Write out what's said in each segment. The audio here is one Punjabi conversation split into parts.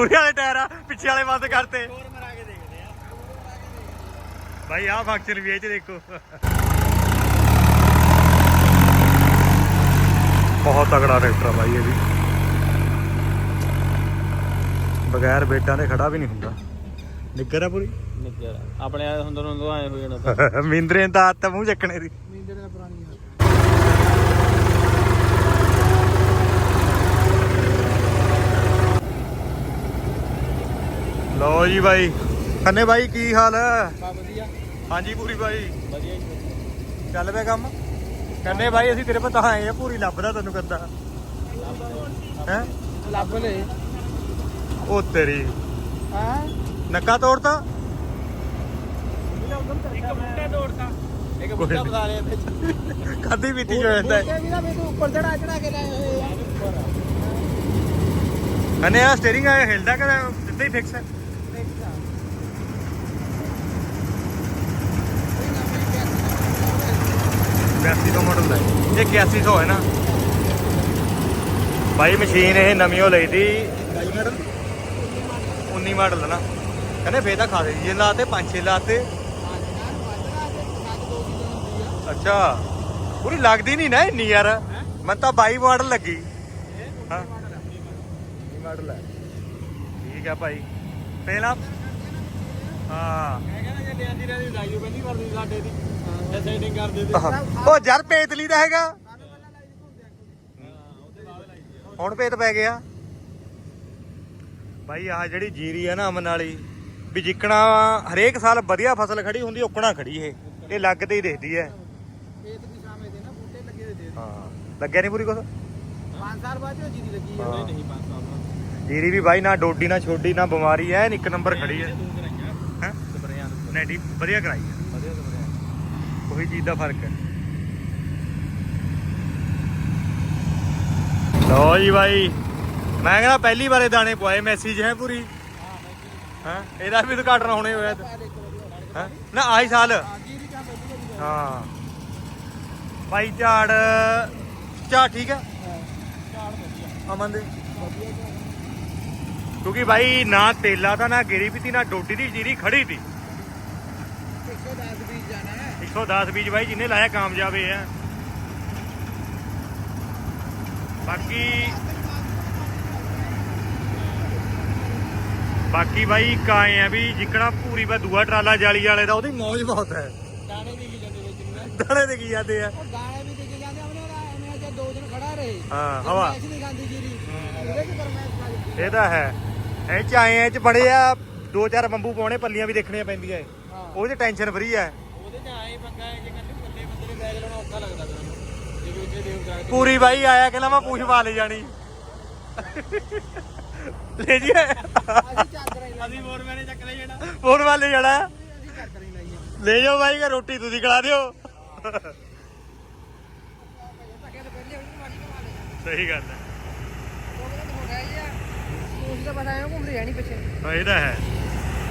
ਮੂਰੇ ਵਾਲੇ ਟਾਇਰ ਆ ਪਿੱਛੇ ਵਾਲੇ ਬੰਦ ਕਰਤੇ। ਹੋਰ ਮਰਾ ਕੇ ਦੇਖਦੇ ਆ। ਭਾਈ ਆਹ ਫੰਕਸ਼ਨ ਵੀ ਇਹ ਚ ਦੇਖੋ। ਬਹੁਤ ਤਗੜਾ ਟਰੈਕਟਰ ਆ ਬਾਈ ਇਹ ਵੀ। ਬਗੈਰ ਬੇਟਾਂ ਦੇ ਖੜਾ ਵੀ ਨਹੀਂ ਹੁੰਦਾ। ਨਿੱਗਰ ਆ ਪੂਰੀ? ਨਿੱਕਰ ਆਪਣੇ ਆ ਹੁੰਦਰ ਹੁੰਦਰ ਆਏ ਹੋ ਜਾਣਾ ਮਿੰਦਰੇ ਦਾ ਆ ਮੂੰਹ ਚੱਕਣੇ ਦੀ ਮੀਂਦੇ ਦਾ ਪੁਰਾਣੀ ਆ ਲਓ ਜੀ ਬਾਈ। ਕੰਨੇ ਬਾਈ ਕੀ ਹਾਲ ਹੈ? ਬਾ ਵਧੀਆ। ਹਾਂਜੀ ਪੂਰੀ ਬਾਈ। ਵਧੀਆ ਜੀ ਚੱਲ ਪਿਆ ਕੰਮ? ਕੰਨੇ ਬਾਈ ਅਸੀਂ ਤੇਰੇ ਪਤਾ ਆਏ ਆ ਪੂਰੀ ਲੱਭਦਾ ਤੈਨੂੰ ਕਰਦਾ ਹੈ? ਲੱਭ ਲੈ। ਉਹ ਤੇਰੀ। ਹਾਂ? ਨੱਕਾ ਤੋੜਤਾ? ਇੱਕ ਬੁੱਟਾ ਤੋੜਤਾ। ਇੱਕ ਬੁੱਟਾ। ਬਤਾ ਲਿਆ ਵਿੱਚ। ਖਾਦੀ ਪੀਤੀ ਜੋ ਜਾਂਦਾ ਹੈ। ਵੀ ਨਾ ਮੈਨੂੰ ਉੱਪਰ ਚੜਾ ਚੜਾ ਕੇ ਲਾਏ ਹੋਏ ਆ। ਕੰਨੇ ਆ ਸਟੀਅਰਿੰਗ ਆ ਹਿਲਦਾ ਕਿ ਸਿੱਧਾ ਹੀ ਫਿਕਸ ਹੈ। ਬਿਆਸੀ ਤੋਂ ਮਾਡਲ ਦਾ ਹੈ। ਇਹ 8100 ਹੈ ਨਾ। ਬਾਈ ਮਸ਼ੀਨ ਇਹ ਨਵੀਂ ਉਹ ਲਈ ਦੀ 22 ਮਾਡਲ 19 ਮਾਡਲ ਨਾ। ਕਹਿੰਦੇ ਫੇਰ ਤਾਂ ਖਾ ਦੇ। ਜੇ ਲਾਤੇ 5-6 ਲਾਤੇ। ਅੱਛਾ। ਪੂਰੀ ਲੱਗਦੀ ਨਹੀਂ ਨਾ ਇੰਨੀ ਯਾਰ। ਮੈਂ ਤਾਂ 22 ਮਾਡਲ ਲੱਗੀ। ਹਾਂ। 20 ਮਾਡਲ ਹੈ ਠੀਕ ਹੈ ਭਾਈ। ਪਹਿਲਾਂ ਹਾਂ। ਮੈਂ ਕਹਿੰਦਾ ਜੇ ਲਿਆਂਦੀ ਰਹਿੰਦੀ ਲਾਈਓ ਪਹਿਲੀ ਵਾਰ ਦੀ ਸਾਡੇ ਦੀ ਤੇ ਸੈਟਿੰਗ ਕਰ ਦੇ ਤੇ ਉਹ ਜਰ ਪੇਤਲੀ ਦਾ ਹੈਗਾ। ਹੁਣ ਪੇਤ ਪੈ ਗਿਆ। ਭਾਈ ਆਹ ਜਿਹੜੀ ਜੀਰੀ ਹੈ ਨਾ ਅਮਨ ਵਾਲੀ ਵੀ ਜਿੱਕਣਾ ਹਰੇਕ ਸਾਲ ਵਧੀਆ ਫਸਲ ਖੜੀ ਹੁੰਦੀ ਓਕਣਾ ਖੜੀ ਇਹ। ਇਹ ਲੱਗਦੇ ਹੀ ਦੇਖਦੀ ਹੈ ਖੇਤ ਵੀ ਸਾਹਮਣੇ ਦੇ ਨਾ ਬੂਟੇ ਲੱਗੇ ਹੋਏ ਦੇ ਹਾਂ। ਲੱਗਿਆ ਨਹੀਂ ਪੂਰੀ ਕੁਛ? 5 ਸਾਲ ਬਾਅਦ ਉਹ ਜੀਰੀ ਲੱਗੀ ਹਾਂ। ਆ। ਨਹੀਂ 5 ਸਾਲ ਬਾਅਦ ਜੀਰੀ ਵੀ ਬਾਈ ਨਾ ਡੋਡੀ ਨਾ ਛੋਡੀ ਨਾ ਬਿਮਾਰੀ ਐ ਇੱਕ ਨੰਬਰ ਖੜੀ ਹੈ ਤੂੰ ਕਰਾਈਆਂ ਹੈ ਸਪਰੇਆਂ ਨੂੰ ਨੈਟੀ ਵਧੀਆ ਕਰਾਈ ਹੈ ਵਧੀਆ ਸਪਰੇਆਂ ਕੋਈ ਚੀਜ਼ ਦਾ ਫ਼ਰਕ ਹੈ। ਲੋ ਜੀ ਬਾਈ ਮੈਂ ਕਹਿੰਦਾ ਪਹਿਲੀ ਵਾਰੇ ਦਾਣੇ ਪਵਾਏ ਮੈਸੇਜ ਹੈ ਪੂਰੀ। ਹਾਂ? ਇਹਦਾ ਵੀ ਉਦਘਾਟਨ ਹੋਣੇ ਹੋਇਆ ਹਾਂ? ਨਾ ਆਹੀ ਸਾਲ। ਹਾਂ। ਬਾਈ ਝਾੜ ਝਾੜ ਠੀਕ ਹੈ? ਝਾੜ ਵਧੀਆ ਅਮਨ ਦੇ। ਵਧੀਆ ਕਿਉਂਕਿ ਬਾਈ ਨਾ ਤੇਲਾ ਤਾਂ ਨਾ ਗਿਰੀ ਵੀ ਤੀ ਨਾ ਡੋਡੀ ਦੀ ਜੀਰੀ ਖੜੀ ਤੀ। 110 ਬੀਜ ਜਾਣਾ ਹੈ। 110 ਬੀਜ ਬਾਈ ਜਿਹਨੇ ਲਾਇਆ ਕਾਮਯਾਬ ਆ। ਬਾਕੀ ਬਾਕੀ ਬਾਈ ਇੱਕ ਆਏ ਆ ਵੀ ਜਿੱਕਣਾ ਪੂਰੀ ਬਾ ਦੂਆ ਟਰਾਲਾ ਜਾਲੀ ਵਾਲੇ ਦਾ ਉਹਦੀ ਮੌਜ ਬਹੁਤ ਹੈ। ਦਾਣੇ ਵੀ ਕੀ ਜਾਂਦੇ ਵਿੱਚ ਨੂੰ। ਦਾਣੇ ਤੇ ਕੀ ਜਾਂਦੇ ਆ। ਦਾਣੇ ਵੀ ਟਿਕ ਜਾਂਦੇ ਉਹਨੇ ਐਵੇਂ ਜੇ ਦੋ ਦਿਨ ਖੜਾ ਰਹੇ। ਹਾਂ ਹਵਾ। ਨਹੀਂ ਖਾਂਦੀ ਜੀਰੀ ਉਹਦੇ ਖਾ ਜਾਂਦੀ ਇਹ ਤਾਂ ਹੈ। ਇਹ ਚ ਆਏ ਆ ਇਹ ਚ ਬੜੇ ਆ ਦੋ ਚਾਰ ਬੰਬੂ ਪਾਉਣੇ ਪੱਲੀਆਂ ਵੀ ਦੇਖਣੀਆਂ ਪੈਂਦੀਆਂ। ਏ ਹਾਂ ਉਹਦੇ ਟੈਨਸ਼ਨ ਫਰੀ ਹੈ ਉਹਦੇ ਚ ਆਏ ਪੰਗਾ ਹੈ ਜੇ ਕੱਲੇ ਕੱਲੇ ਬੰਦੇ ਨੇ ਬੈਗ ਲਾਉਣਾ ਔਖਾ ਲੱਗਦਾ ਤੈਨੂੰ। ਜੇ ਦੂਜੇ ਦੇਵ ਜਾ ਕੇ ਪੂਰੀ ਬਾਈ ਆਇਆ ਕਹਿੰਦਾ ਮੈਂ ਪੂਛ ਪਾ ਲੈ ਜਾਣੀ। ਲੈ ਜੀ। ਅਸੀਂ ਚਾਦਰਾਂ ਹੀ ਅਸੀਂ ਹੋਰ ਮੈਨੇ ਚੱਕ ਲੈ ਜਾਣਾ। ਫੋਨ ਵਾਲੇ ਜਾਣਾ। ਅਸੀਂ ਚਾਦਰਾਂ ਹੀ ਲਾਈਆਂ। ਲੈ ਜਾਓ ਬਾਈ ਕਿ ਰੋਟੀ ਤੁਸੀਂ ਖਿਲਾ ਦਿਓ। ਧੱਕੇ ਤੇ ਪਹਿਲੇ ਉਹਨੂੰ ਮਾਰੀ ਕਮਾ ਲੈ ਸਹੀ ਗੱਲ ਹੈ ਉਹ ਕਹਿੰਦਾ ਹੋ ਗਿਆ ਜੀ ਉਸ ਦਾ ਹੈ ਘੁੰਮਦੇ ਜਾਣੀ ਪਿੱਛੇ। ਹਾਂ, ਇਹ ਤਾਂ ਹੈ।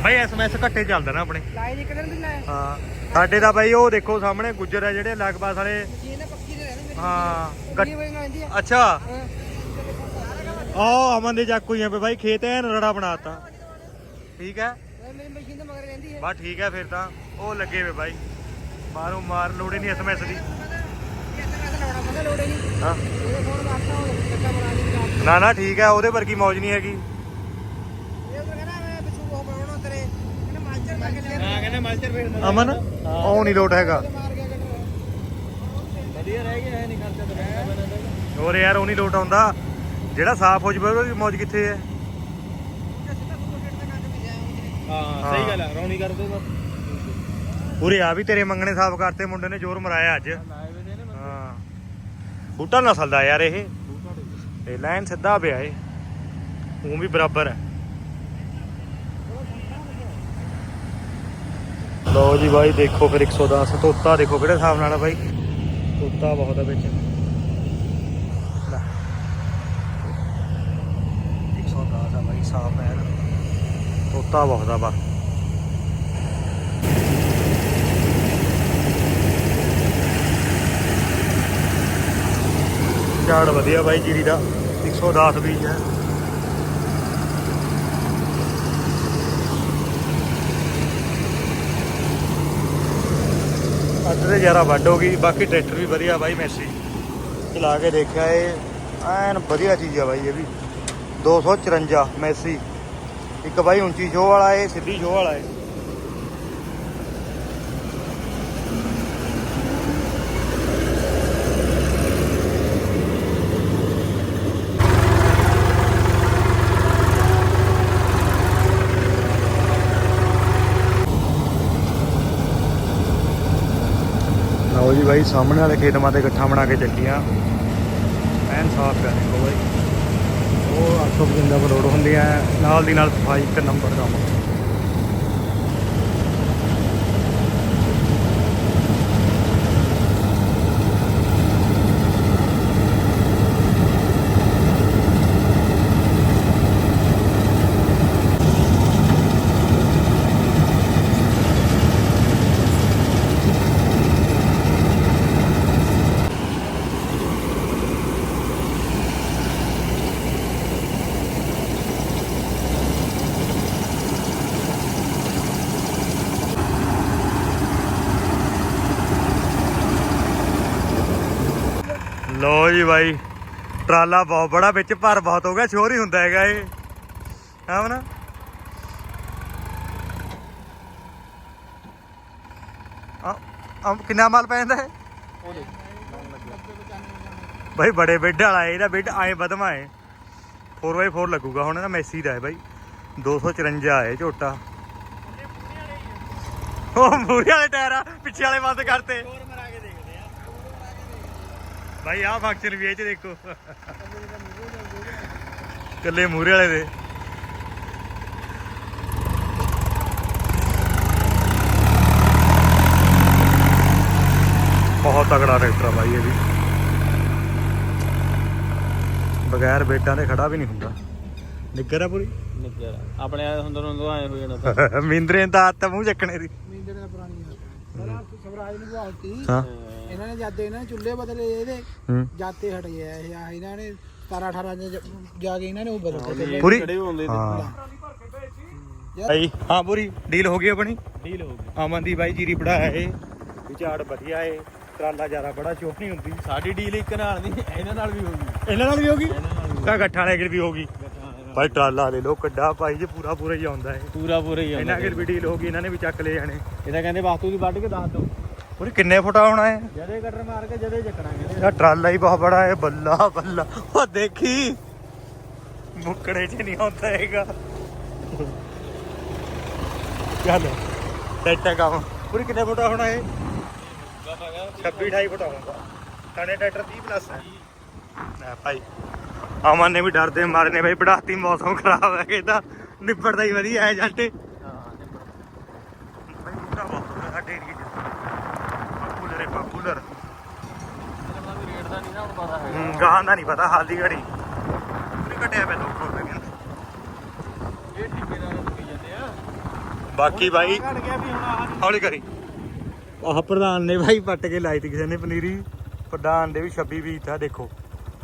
ਬਾਈ ਐਸਐਮਐਸ ਘੱਟੇ ਚੱਲਦਾ ਨਾ ਆਪਣੇ। ਲਾਈਨ ਇੱਕ ਦਿਨ ਦੀ ਲਾਇਆ ਹਾਂ ਸਾਡੇ ਤਾਂ ਬਾਈ ਉਹ ਦੇਖੋ ਸਾਹਮਣੇ ਗੁੱਜਰ ਆ ਜਿਹੜੇ ਲਗਭਗ ਵਾਲੇ। ਜੀ ਨੇ ਪੱਕੀ ਦੇ ਰਹਿੰਦੇ ਮੇਰੀ ਹਾਂ ਗੱਡੀ ਵਜੇ ਨਾਲ ਆਉਂਦੀ ਆ। ਅੱਛਾ। ਹਾਂ। ਆ ਅਮਨ ਦੇ ਚੱਕ ਹੋਈਆਂ ਪਏ ਬਾਈ ਖੇਤ ਐਨ ਰੜਾ ਬਣਾਤਾ। ਠੀਕ ਹੈ? ਮੇਰੀ ਮਸ਼ੀਨ ਦੇ ਮਗਰ ਰਹਿੰਦੀ ਹੈ। ਬਸ ਠੀਕ ਹੈ ਫਿਰ ਤਾਂ ਉਹ ਲੱਗੇ ਵੇ ਬਾਈ। ਮਾਰੋ ਮਾਰ ਲੋੜੇ ਨਹੀਂ ਐਸਐਮਐਸ ਦੀ। ਨਹੀਂ ਹਾਂ। ਨਾ ਨਾ ਠੀਕ ਹੈ ਉਹਦੇ ਵਰਗੀ ਮੌਜ ਨਹੀਂ ਹੈਗੀ ਇਹ ਉਧਰ ਕਹਿੰਦਾ ਮੈਂ ਪਿੱਛੂ ਉਹ ਬਣਾਉਣਾ ਤੇਰੇ ਕਹਿੰਦਾ ਮਾਲਚਰ ਪਾ ਕੇ ਲਿਆ ਹਾਂ ਕਹਿੰਦਾ ਮਾਲਚਰ ਫੇਰ ਅਮਨ ਉਹ ਨਹੀਂ ਲੋਟ ਹੈਗਾ। ਵਧੀਆ ਰਹਿ ਗਿਆ ਨਹੀਂ ਖਰਚਾ ਤਾਂ ਰਹਿ ਹੋਰ ਯਾਰ ਉਹ ਨਹੀਂ ਲੋਟ ਆਉਂਦਾ। ਜਿਹੜਾ ਸਾਫ਼ ਹੋ ਜਵੇ ਉਹਦੀ ਮੌਜ ਕਿੱਥੇ ਹੈ? ਹਾਂ ਸਹੀ ਗੱਲ ਹੈ ਰੌਣੀ ਕਰਦੇ ਬਸ। ਪੂਰੇ ਆ ਵੀ ਤੇਰੇ ਮੰਗਣੇ ਸਾਫ਼ ਕਰਤੇ ਮੁੰਡੇ ਨੇ ਜ਼ੋਰ ਮਰਾਇਆ ਅੱਜ। ਹਾਂ। ਬੂਟਾ ਨਸਲ ਦਾ ਯਾਰ ਇਹ। ਇਹ ਲਾਈਨ ਸਿੱਧਾ ਪਿਆ ਏ ਉਹ ਵੀ ਬਰਾਬਰ ਹੈ। ਲਓ ਜੀ ਬਾਈ, ਦੇਖੋ ਫਿਰ 110 ਤੋਤਾ ਦੇਖੋ ਕਿਹੜੇ ਹਿਸਾਬ ਨਾਲ ਆ ਬਾਈ। ਤੋਤਾ ਬਹੁਤ ਆ ਵਿੱਚ। ਲੈ। 110 ਆ ਬਾਈ ਸਾਫ਼ ਹੈ। ਤੋਤਾ ਬਹੁਤ ਆ ਬਾ। ਝਾੜ ਵਧੀਆ ਬਾਈ, ਜੀਰੀ ਦਾ। 110 ਬੀਜ ਹੈ। ਅੱਧ ਤੇ ਜ਼ਿਆਦਾ ਵੱਡ ਹੋ ਗਈ, ਬਾਕੀ ਟਰੈਕਟਰ ਵੀ ਵਧੀਆ ਬਾਈ ਮੈਸੀ। ਚਲਾ ਕੇ ਦੇਖਿਆ ਇਹ, ਐਨ ਵਧੀਆ ਚੀਜ਼ ਆ ਬਾਈ ਇਹ ਵੀ। 254 ਮੈਸੀ। ਇੱਕ ਬਾਈ ਉੱਚੀ ਸ਼ੋਅ ਵਾਲਾ ਏ ਸਿੱਧੀ ਸ਼ੋਅ ਵਾਲਾ ਏ ਲਓ ਜੀ ਬਾਈ, ਸਾਹਮਣੇ ਵਾਲੇ ਖੇਤ ਮਾਤੇ ਇਕੱਠਾ ਬਣਾ ਕੇ ਚੱਲੀਆਂ ਐਨ ਸਾਫ਼ ਕਰ ਦੇਖੋ ਬਾਈ। ਉਹ 855 ਰੋਡ ਹੁੰਦੀਆਂ ਨਾਲ ਦੀ ਨਾਲ ਸਫ਼ਾਈ ਇੱਕ ਨੰਬਰ ਕੰਮ ਲੋ ਜੀ ਬਾਈ ਟਰਾਲਾ ਬਹੁਤ ਬੜਾ ਵਿੱਚ ਭਰ ਬਹੁਤ ਹੋ ਗਿਆ ਸ਼ੋਰ ਹੀ ਹੁੰਦਾ ਹੈਗਾ ਇਹ। ਹਾਂ ਨਾ? ਆ ਕਿੰਨਾ ਮਾਲ ਪੈ ਜਾਂਦਾ ਹੈ ਬਾਈ ਬੜੇ ਬੈੱਡ ਵਾਲਾ ਹੈ, ਇਹਦਾ ਬੈੱਡ ਆਏ ਵਧਮਾ ਹੈ। 4x4 ਲੱਗੂਗਾ ਹੁਣ ਇਹਦਾ ਮੈਸੀ ਦਾ ਹੈ ਬਾਈ। 254 ਹੈ ਝੋਟਾ। ਉਹ ਮੂਰੇ ਵਾਲੇ ਟਾਇਰ ਆ ਪਿੱਛੇ ਵਾਲੇ ਬੰਦ ਕਰਤੇ ਹੋਰ ਮਰਾ ਕੇ ਦੇਖਦੇ ਆ ਭਾਈ ਆਹ ਫੰਕਸ਼ਨ ਵੀ ਇਹ ਚ ਦੇਖੋ। ਕੱਲੇ ਮੂਰੇ ਵਾਲੇ ਦੇ। ਬਹੁਤ ਤਗੜਾ ਟਰੈਕਟਰ ਆ ਬਾਈ ਇਹ ਵੀ। ਬਗੈਰ ਬੇਟਾਂ ਦੇ ਖੜਾ ਵੀ ਨਹੀਂ ਹੁੰਦਾ। ਨਿੱਗਰ ਆ ਪੂਰੀ? ਨਿੱਕਰ ਆਪਣੇ ਆ ਹੁੰਦਰ ਹੁੰਦਰ ਆਏ ਹੋ ਜਾਣਾ ਮਿੰਦਰੇ ਦਾ ਆ ਮੂੰਹ ਚੱਕਣੇ ਦੀ। ਮੀਂਦਰ ਦਾ ਪੁਰਾਣੀ ਆ। ਸਵਰਾਜ ਨੂੰ ਬਹਾਲਤੀ ਹਾਂ। ਇਹਨਾਂ ਨੇ ਜਦ ਇਹਨਾਂ ਨੇ ਚੁੱਲ੍ਹੇ ਬਦਲੇ ਇਹਦੇ ਹੂੰ। ਜਾਤੇ ਹਟ ਗਿਆ ਇਹ ਆ ਇਹਨਾਂ ਨੇ 17 18 ਚ ਜਾ ਕੇ ਇਹਨਾਂ ਨੇ ਉਹ ਬਦਲਤੇ ਪੂਰੀ? ਖੜੇ ਹੁੰਦੇ ਹਾਂ। ਭਾਈ ਹਾਂ ਪੂਰੀ। ਡੀਲ ਹੋ ਗਈ ਆਪਣੀ? ਡੀਲ ਹੋ ਗਈ। ਅਮਨ ਦੀ ਬਾਈ ਜੀਰੀ ਬੜਾਇਆ ਏ ਵਿਚਾੜ ਵਧੀਆ ਏ ਟਰਾਲਾ ਜ਼ਿਆਦਾ ਬੜਾ ਚੋਖ ਨਹੀਂ ਹੁੰਦੀ। ਸਾਡੀ ਡੀਲ ਇੱਕ ਨਾਲ ਨਹੀਂ ਇਹਨਾਂ ਨਾਲ ਵੀ ਹੋ ਗਈ। ਇਹਨਾਂ ਨਾਲ ਵੀ ਹੋ ਗਈ? ਕਾ ਗੱਠਾਂ ਵਾਲੇ ਅਗਰ ਵੀ ਹੋ ਗਈ। ਭਾਈ ਟਰਾਲਾ ਲੈ ਲੋ ਕੱਡਾ ਭਾਈ ਜੇ ਪੂਰਾ ਪੂਰਾ ਹੀ ਆਉਂਦਾ ਏ ਪੂਰਾ ਪੂਰਾ ਹੀ ਇਹਨਾਂ ਅਗਰ ਵੀ ਡੀਲ ਹੋ ਗਈ ਇਹਨਾਂ ਨੇ ਵੀ ਚੱਕ ਲੈ ਜਾਣੇ। ਇਹਦਾ ਕਹਿੰਦੇ ਵਾਸਤੂ ਦੀ ਵੱਢ ਕੇ ਦੱਸ ਦੋ ਪੂਰੀ ਕਿੰਨੇ ਫੁੱਟਾ ਹੋਣਾ ਏ ਜਦੇ ਕਟਰ ਮਾਰ ਕੇ ਜਦੇ ਚੱਕਣਾ ਕਹਿੰਦੇ ਇਹਦਾ ਟਰਾਲਾ ਹੀ ਬਹੁਤ ਬੜਾ ਏ ਬੱਲਾ ਬੱਲਾ। ਉਹ ਦੇਖੀ? ਮੁੱਕੜੇ 'ਚ ਨਹੀਂ ਆਉਂਦਾ ਹੈਗਾ। ਚੱਲ। ਹੈ ਕੰਮ। ਪੂਰੀ ਕਿੰਨੇ ਫੁੱਟਾ ਹੋਣਾ ਏ 26 28 ਫੁੱਟ ਹੋਊਗਾ ਥਾਣੇ ਟਰੈਕਟਰ 30 ਪਲੱਸ ਹੈ। ਨਾ ਭਾਈ ਅਮਨ ਨੇ ਵੀ ਡਰਦੇ ਮਾਰਨੇ ਭਾਈ ਬੜਾਤੀ ਮੌਸਮ ਖਰਾਬ ਹੈ ਕਹਿੰਦਾ ਨਿਬੜਦਾ ਹੀ ਵਧੀਆ ਹੈ ਜੱਟ ਭਾਈ ਬੂਟਾ ਬਹੁਤ ਹੈ ਸਾਡੇ ਏਰੀਏ 'ਚ ਪਾਪੂਲਰ ਹੈ ਪਾਪੂਲਰ ਰੇਟ ਦਾ ਨਹੀਂ ਨਾ ਗਾਹਾਂ ਦਾ ਨਹੀਂ ਪਤਾ ਹਾਲ ਦੀ ਘੜੀ। ਪੂਰੀ ਘਟਿਆ ਪਿਆ ਲੋਕ ਤੇ ਕਹਿੰਦੇ ਇਹ ਠੇਕੇਦਾਰ ਕਹੀ ਜਾਂਦੇ ਆ। ਬਾਕੀ ਭਾਈ ਘਟ ਗਿਆ ਵੀ ਹੁਣ ਆਹ ਹੌਲੀ ਕਰੀ। ਆਹ ਪ੍ਰਧਾਨ ਨੇ ਭਾਈ ਪੱਟ ਕੇ ਲਾਈ ਤੀ ਕਿਸੇ ਨੇ ਪਨੀਰੀ। ਪ੍ਰਧਾਨ ਦੇ ਵੀ 26 20 ਥਾ ਦੇਖੋ।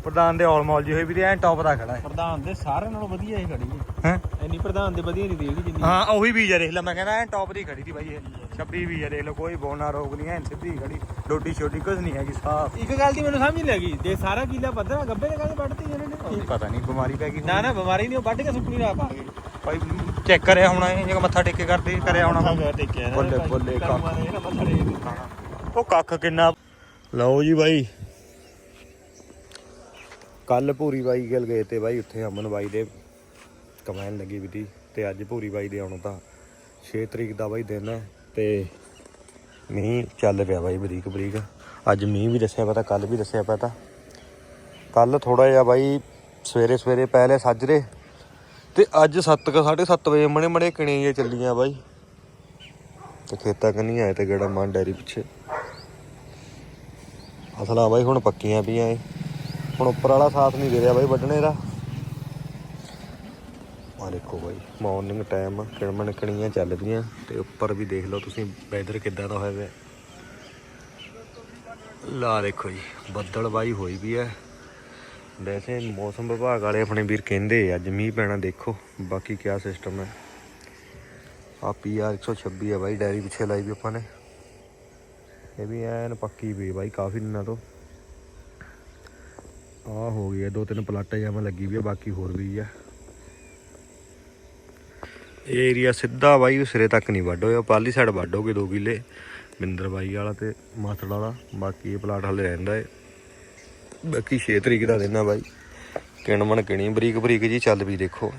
ਪ੍ਰਧਾਨ ਦੇ ਆਲਮੋਲ ਜੀ ਹੋਈ ਵੀ ਤੇ ਐ ਟੌਪ ਦਾ ਖੜਾ ਹੈ। ਪ੍ਰਧਾਨ ਦੇ ਸਾਰਿਆਂ ਨਾਲੋਂ ਵਧੀਆ ਇਹ ਖੜੀ ਹੈ। ਹੈ? ਇੰਨੀ ਪ੍ਰਧਾਨ ਦੇ ਵਧੀਆ ਨਹੀਂ ਦੇਗੀ ਜਿੰਨੀ ਹਾਂ ਉਹੀ ਬੀਜ ਆ ਦੇਖ ਲੈ ਮੈਂ ਕਹਿੰਦਾ ਐ ਟੌਪ ਦੀ ਖੜੀ ਦੀ ਬਾਈ ਇਹ। 26 ਬੀਜ ਆ ਦੇਖ ਲਓ ਕੋਈ ਬੋਨਾ ਰੋਗ ਨਹੀਂ ਐ ਸਿੱਧੀ ਖੜੀ। ਡੋਡੀ ਛੋਟੀ ਕੁਝ ਨਹੀਂ ਹੈਗੀ ਸਾਫ਼। ਇੱਕ ਗੱਲ ਦੀ ਮੈਨੂੰ ਸਮਝ ਨਹੀਂ ਲੱਗੀ ਦੇ ਸਾਰਾ ਕੀਲਾ ਪੱਧਰਾ ਗੱਬੇ ਦੇ ਕਾਹਦੇ ਵੱਢਤੀ ਇਹਨਾਂ ਨੇ। ਪਤਾ ਨਹੀਂ ਬਿਮਾਰੀ ਪੈ ਗਈ ਨਾ ਨਾ ਬਿਮਾਰੀ ਨਹੀਂ ਉਹ ਵੱਢ ਕੇ ਸੁੱਕਣੀ ਰਾਤ ਆ ਗਈ। ਭਾਈ ਚੈੱਕ ਕਰਿਆ ਹੋਣਾ ਇਹ ਜੇ ਮੱਥਾ ਟੇਕੇ ਕਰਦੇ ਕਰਿਆ ਹੋਣਾ। ਬੱਲੇ ਬੱਲੇ ਕੱਖ। ਉਹ ਕੱਖ ਕਿੰਨਾ। ਲਓ ਜੀ ਬਾਈ ਕੱਲ ਭੂਰੀ ਬਾਈ ਗਿਲ ਗਏ ਤੇ ਬਾਈ ਉੱਥੇ ਅਮਨ ਬਾਈ ਦੇ ਕਮੈਨ ਲੱਗੀ ਵੀ ਤੀ ਤੇ ਅੱਜ ਭੂਰੀ ਬਾਈ ਦੇ ਆਉਣਾ ਤਾਂ 6 ਤਰੀਕ ਦਾ ਬਾਈ ਦਿਨ ਹੈ ਤੇ ਮੀਂਹ ਚੱਲ ਪਿਆ ਬਾਈ ਬਰੀਕ ਬਰੀਕ। ਅੱਜ ਮੀਂਹ ਵੀ ਦੱਸਿਆ ਪਤਾ ਕੱਲ ਵੀ ਦੱਸਿਆ ਪਤਾ। ਕੱਲ ਥੋੜਾ ਜਿਹਾ ਬਾਈ ਸਵੇਰੇ ਸਵੇਰੇ ਪਹਿਲੇ ਸਾਜਰੇ ਤੇ ਅੱਜ 7 7:30 ਵਜੇ ਮਣੇ ਮਣੇ ਕਿਣੇ ਜੇ ਚੱਲੀਆਂ ਬਾਈ। ਤੇ ਖੇਤਾਂ ਕੰਨੀ ਆਏ ਤੇ ਗੇੜਾ ਮਾਨ ਡੈਰੀ ਪਿੱਛੇ। ਅਸਲਾਂ ਬਾਈ ਹੁਣ ਪੱਕੀਆਂ ਪਈਆਂ ਏ। ਹੁਣ ਉੱਪਰ ਵਾਲਾ ਸਾਥ ਨਹੀਂ ਦੇ ਰਿਹਾ ਬਾਈ, ਵੱਢਣੇ ਦਾ। ਆ ਦੇਖੋ ਬਾਈ ਮਾਰਨਿੰਗ ਟਾਈਮ ਕਿਣਮਣ ਕਣੀਆਂ ਚੱਲ ਪਈਆਂ ਤੇ ਉੱਪਰ ਵੀ ਦੇਖ ਲਓ ਤੁਸੀਂ ਵੈਦਰ ਕਿੱਦਾਂ ਦਾ ਹੋਇਆ ਪਿਆ। ਲਾ ਦੇਖੋ ਜੀ, ਬੱਦਲ ਬਾਈ ਹੋਈ ਵੀ ਹੈ ਵੈਸੇ ਮੌਸਮ ਵਿਭਾਗ ਵਾਲੇ ਆਪਣੇ ਵੀਰ ਕਹਿੰਦੇ ਅੱਜ ਮੀਂਹ ਪੈਣਾ ਦੇਖੋ, ਬਾਕੀ ਕਿਆ ਸਿਸਟਮ ਹੈ ਆ ਪੀਆਰ 126 ਹੈ ਬਾਈ, ਡੈਰੀ ਪਿੱਛੇ ਲਾਈ ਵੀ ਆਪਾਂ ਨੇ। ਇਹ ਵੀ ਐਨ ਪੱਕੀ ਪਈ ਬਾਈ, ਕਾਫੀ ਦਿਨਾਂ ਤੋਂ। ਆ ਹੋ ਗਈ ਆ, ਦੋ ਤਿੰਨ ਪਲਾਟਾਂ ਜਾਵਾਂ ਲੱਗੀ ਵੀ ਆ, ਬਾਕੀ ਹੋਰ ਵੀ ਆ। ਇਹ ਏਰੀਆ ਸਿੱਧਾ ਬਾਈ ਸਿਰੇ ਤੱਕ ਨਹੀਂ ਵੱਢ ਹੋਇਆ ਪਾਲੀ ਸਾਈਡ ਵੱਢ ਹੋ ਗਏ 2 ਕਿੱਲੇ, ਬਿੰਦਰ ਬਾਈ ਵਾਲਾ ਤੇ ਮਾਥੜ ਵਾਲਾ, ਬਾਕੀ ਇਹ ਪਲਾਟ ਹਲੇ ਰਹਿੰਦਾ ਏ। ਬਾਕੀ 6 ਤਰੀਕ ਦਾ ਦੇਣਾ ਬਾਈ ਕਿਣਮਣ ਕਿਣੀ ਬਰੀਕ ਬਰੀਕ ਜੀ ਚੱਲ ਵੀ ਦੇਖੋ।